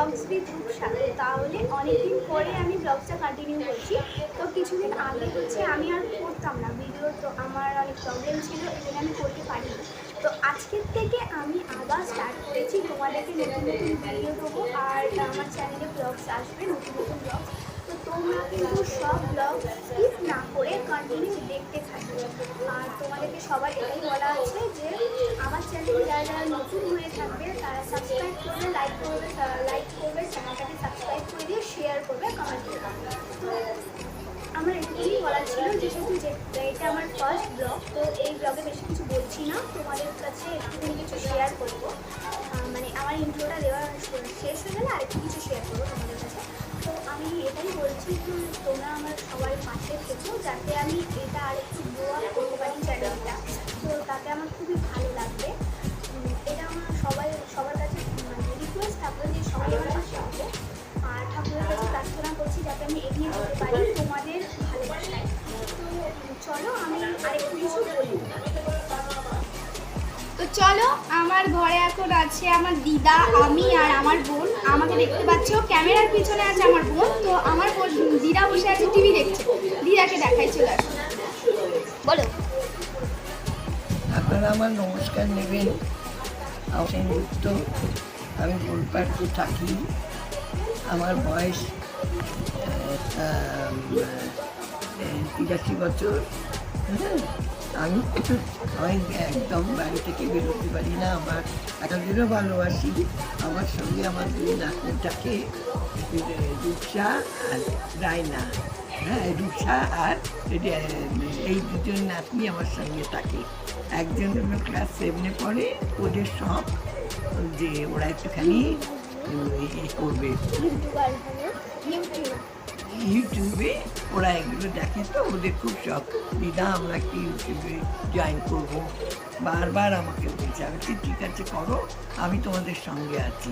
Blogs group সাথে তাহলে অনেকদিন পরে আমি ব্লগসটা কন্টিনিউ করছি। তো কিছুদিন আগে হচ্ছে আমি আর করতাম না ভিডিও তো আমার অনেক প্রবলেম ছিল এগুলো আমি করতে পারিনি। তো আজকের থেকে আমি আবার স্টার্ট করেছি। তোমাদেরকে নতুন নতুন ভিডিও দেবো আর আমার চ্যানেলে ব্লগস আসবে, নতুন নতুন ব্লগস তো তোমরা কিন্তু সব ব্লগ স্কিপ না করে কন্টিনিউ দেখতে থাকবে। আর তোমাদেরকে সবার এটাই বলা আছে যে আমার চ্যানেলে যারা যারা নতুন হয়ে থাকবে বলা যেহেতু এটা আমার ফার্স্ট ব্লগ তো এই ব্লগে বেশি কিছু বলছি না। তোমাদের কাছে একটুখানি কিছু শেয়ার করব। মানে আমার ইন্ট্রোটা দেওয়া শেষ হয়ে গেলে আরেকটু কিছু শেয়ার করব তোমাদের কাছে। তো আমি এটাই বলছি তোমরা আমার সবাই পাশে থেকো, যাতে আমি এটা আরেকটু গোয়া করতে চলো, আমার ঘরে এখন আছে আমার দিদা, আমি আর আমার বোন। আমাকে দেখতে পাচ্ছ, ক্যামেরার পিছনে আছে আমার বোন। তো আমার দিদা বসে আছে টিভি দেখছে। দিদাকে দেখাই, চলে বলো। আপনারা আমার নমস্কার নেবেন। আমি গোলপাটতে থাকি। আমার বয়স তিরাশি বছর। হ্যাঁ আমি আমি একদম বাড়ি থেকে বেরোতে পারি না আমার একাদেরও ভালোবাসি। আমার সঙ্গে আমার দুই নাতনিটাকে রূপসা আর রায়না। হ্যাঁ রূপসা আর এই দুজন নাতনি আমার সঙ্গে থাকে। একজন ক্লাস সেভেনে পড়ে, ওদের সব যে ওরা একটুখানি ইউটিউব ওরা এগুলো দেখে তো, ওদের খুব শখ। দিদা, আমরা কি ইউটিউবে জয়েন করব। বারবার আমাকে বলছে, আমি ঠিক আছে, করো, আমি তোমাদের সঙ্গে আছি।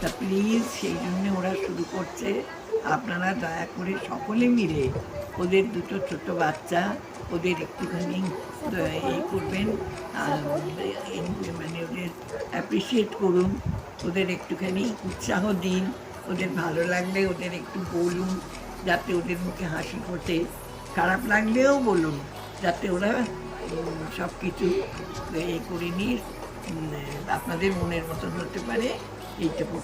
তা প্লিজ সেই জন্যে ওরা শুরু করছে। আপনারা দয়া করে সকলে মিলে ওদের দুটো ছোট বাচ্চা, ওদের একটুখানি এই করবেন। মানে ওদের অ্যাপ্রিসিয়েট করুন, ওদের একটুখানি উৎসাহ দিন, ওদের ভালো লাগলে ওদের একটু বলুন, যাতে ওদের মুখে হাসি ফোটে। খারাপ লাগলেও বলুন, যাতে ওরা সব কিছু এ করে নিয়ে আপনাদের মনের মতন হতে পারে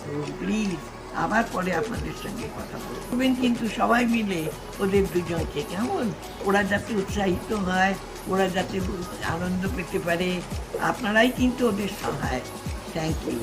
করুন প্লিজ আবার পরে আপনাদের সঙ্গে কথা বলবেন কিন্তু সবাই মিলে ওদের দুজনকে কেমন? ওরা যাতে উৎসাহিত হয়, ওরা যাতে আনন্দ পেতে পারে, আপনারাই কিন্তু ওদের সহায়। Thank you